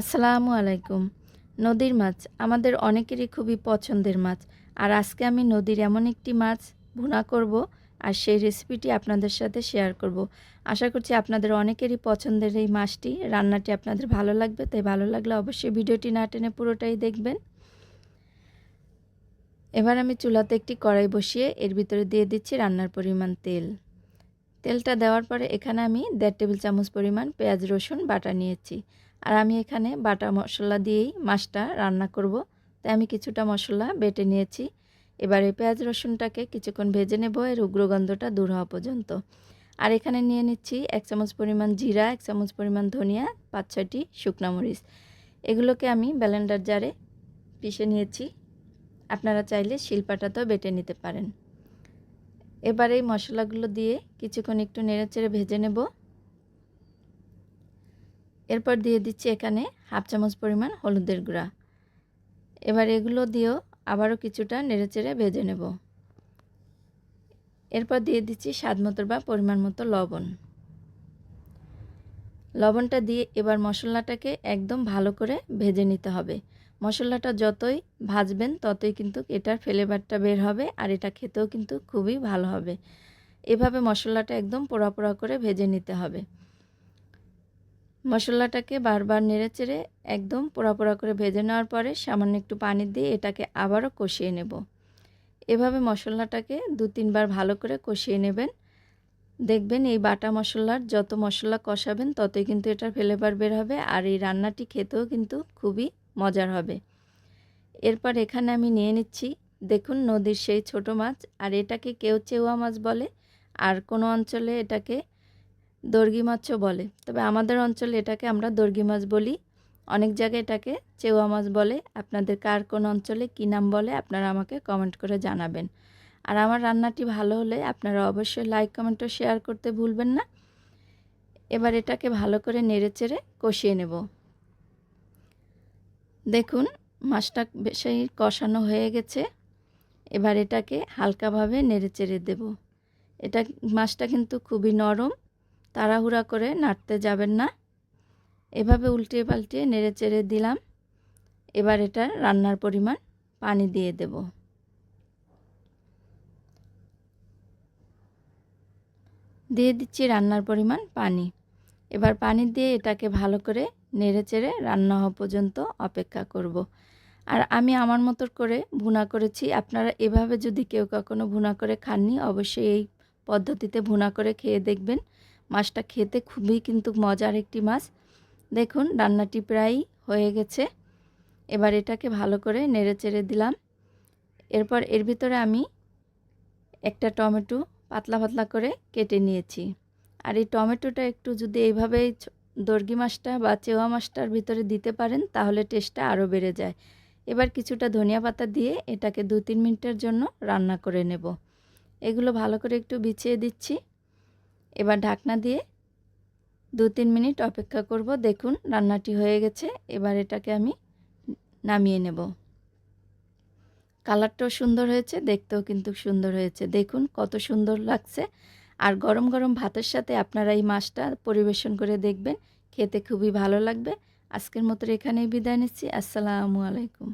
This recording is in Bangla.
আসসালামু আলাইকুম। নদীর মাছ আমাদের অনেকেরই খুবই পছন্দের মাছ। আর আজকে আমি নদীর এমন একটি মাছ ভুনা করব আর সেই রেসিপিটি আপনাদের সাথে শেয়ার করব। আশা করছি আপনাদের অনেকেরই পছন্দের এই মাছটি। রান্নাটি আপনাদের ভালো লাগবে, তাই ভালো লাগলে অবশ্যই ভিডিওটি না টেনে পুরোটাই দেখবেন। এবার আমি চুলাতে একটি কড়াই বসিয়ে এর ভিতরে দিয়ে দিচ্ছি রান্নার পরিমাণ তেল। তেলটা দেওয়ার পরে এখানে আমি দেড় টেবিল চামচ পরিমাণ পেঁয়াজ, রসুন, বাটা নিয়েছি। আর আমি এখানে বাটা মশলা দিয়েই মাছটা রান্না করব। তাই আমি কিছুটা মশলা বেটে নিয়েছি। এবারে পেঁয়াজ, রসুনটাকে কিছুক্ষণ ভেজে নেব, এর উগ্রগন্ধটা দূর হওয়া পর্যন্ত। আর এখানে নিয়ে নিচ্ছি এক চামচ পরিমাণ জিরা, এক চামচ পরিমাণ ধনিয়া, পাঁচ, ছয়টি শুকনা মরিচ। এগুলোকে আমি ব্যালেন্ডার জারে পিষে নিয়েছি। আপনারা চাইলে শিলপাটাতেও বেটে নিতে পারেন। এবার এই মশলাগুলো দিয়ে কিছুক্ষণ একটু নেড়েচেড়ে ভেজে নেব। এরপর দিয়ে দিচ্ছি এখানে হাফ চামচ পরিমাণ হলুদের গুঁড়া। এবার এগুলো দিয়েও আবারও কিছুটা নেড়েচেড়ে ভেজে নেব। এরপর দিয়ে দিচ্ছি স্বাদ মতো বা পরিমাণ মতো লবণ। লবণটা দিয়ে এবার মশলাটাকে একদম ভালো করে ভেজে নিতে হবে। মশলাটা যতই ভাজবেন, ততই কিন্তু এটার ফ্লেভারটা বের হবে আর এটা খেতেও কিন্তু খুবই ভালো হবে। এভাবে মশলাটা একদম পোড়া পোড়া করে ভেজে নিতে হবে। মশলাটাকে বারবার নেড়ে চেড়ে একদম পোড়া পোড়া করে ভেজে নেওয়ার পরে সামান্য একটু পানি দিয়ে এটাকে আবারও কষিয়ে নেব। এভাবে মশলাটাকে দু তিনবার ভালো করে কষিয়ে নেবেন। দেখবেন এই বাটা মশলার যত মশলা কষাবেন, ততই কিন্তু এটার ফ্লেভার বের হবে আর এই রান্নাটি খেতেও কিন্তু খুবই মজার হবে। এরপর এখানে আমি নিয়ে নিচ্ছি। দেখুন, নদীর সেই ছোট মাছ। আর এটাকে কেউ চেউয়া মাছ বলে, আর কোনো অঞ্চলে এটাকে দর্গি মাছও বলে। তবে আমাদের অঞ্চলে এটাকে আমরা দর্গি মাছ বলি। অনেক জায়গায় এটাকে চেউয়া মাছ বলে। আপনাদের কার কোন অঞ্চলে কী নাম বলে, আপনারা আমাকে কমেন্ট করে জানাবেন। আর আমার রান্নাটি ভালো হলে আপনারা অবশ্যই লাইক, কমেন্ট ও শেয়ার করতে ভুলবেন না। এবার এটাকে ভালো করে নেড়ে চেড়ে কষিয়ে নেব। দেখুন, মাছটা বেশি কষানো হয়ে গেছে। এবার এটাকে হালকাভাবে নেড়ে চেড়ে দেব। এটা মাছটা কিন্তু খুবই নরম, তাড়াহুড়া করে নাড়তে যাবেন না। এভাবে উল্টিয়ে পাল্টিয়ে নেড়ে চেড়ে দিলাম। এবার এটা রান্নার পরিমাণ পানি দিয়ে দেব। দিয়ে দিচ্ছি রান্নার পরিমাণ পানি। এবার পানি দিয়ে এটাকে ভালো করে নেড়ে চেড়ে রান্না হওয়া পর্যন্ত অপেক্ষা করব। আর আমি আমার মতো করে ভুনা করেছি। আপনারা এভাবে যদি কেউ কখনো ভুনা করে খাননি, অবশ্যই এই পদ্ধতিতে ভুনা করে খেয়ে দেখবেন। মাছটা খেতে খুবই কিন্তু মজার একটি মাছ। দেখুন, রান্নাটি প্রায় হয়ে গেছে। এবার এটাকে ভালো করে নেড়ে চেড়ে দিলাম। এরপর এর ভিতরে আমি একটা টমেটো পাতলা পাতলা করে কেটে নিয়েছি। আর এই টমেটোটা একটু যদি এইভাবে দর্গি মাছটা বা চেওয়া মাছটার ভিতরে দিতে পারেন, তাহলে টেস্টটা আরও বেড়ে যায়। এবার কিছুটা ধনিয়া পাতা দিয়ে এটাকে দু তিন মিনিটের জন্য রান্না করে নেব। এগুলো ভালো করে একটু বিছিয়ে দিচ্ছি। এবার ঢাকনা দিয়ে দু তিন মিনিট অপেক্ষা করব। দেখুন, রান্নাটি হয়ে গেছে। এবার এটাকে আমি নামিয়ে নেব। কালারটাও সুন্দর হয়েছে, দেখতেও কিন্তু সুন্দর হয়েছে। দেখুন, কত সুন্দর লাগছে। আর গরম গরম ভাতের সাথে আপনারা এই মাছটা পরিবেশন করে দেখবেন, খেতে খুবই ভালো লাগবে। আজকের মতো এখানেই বিদায় নিচ্ছি। আসসালামু আলাইকুম।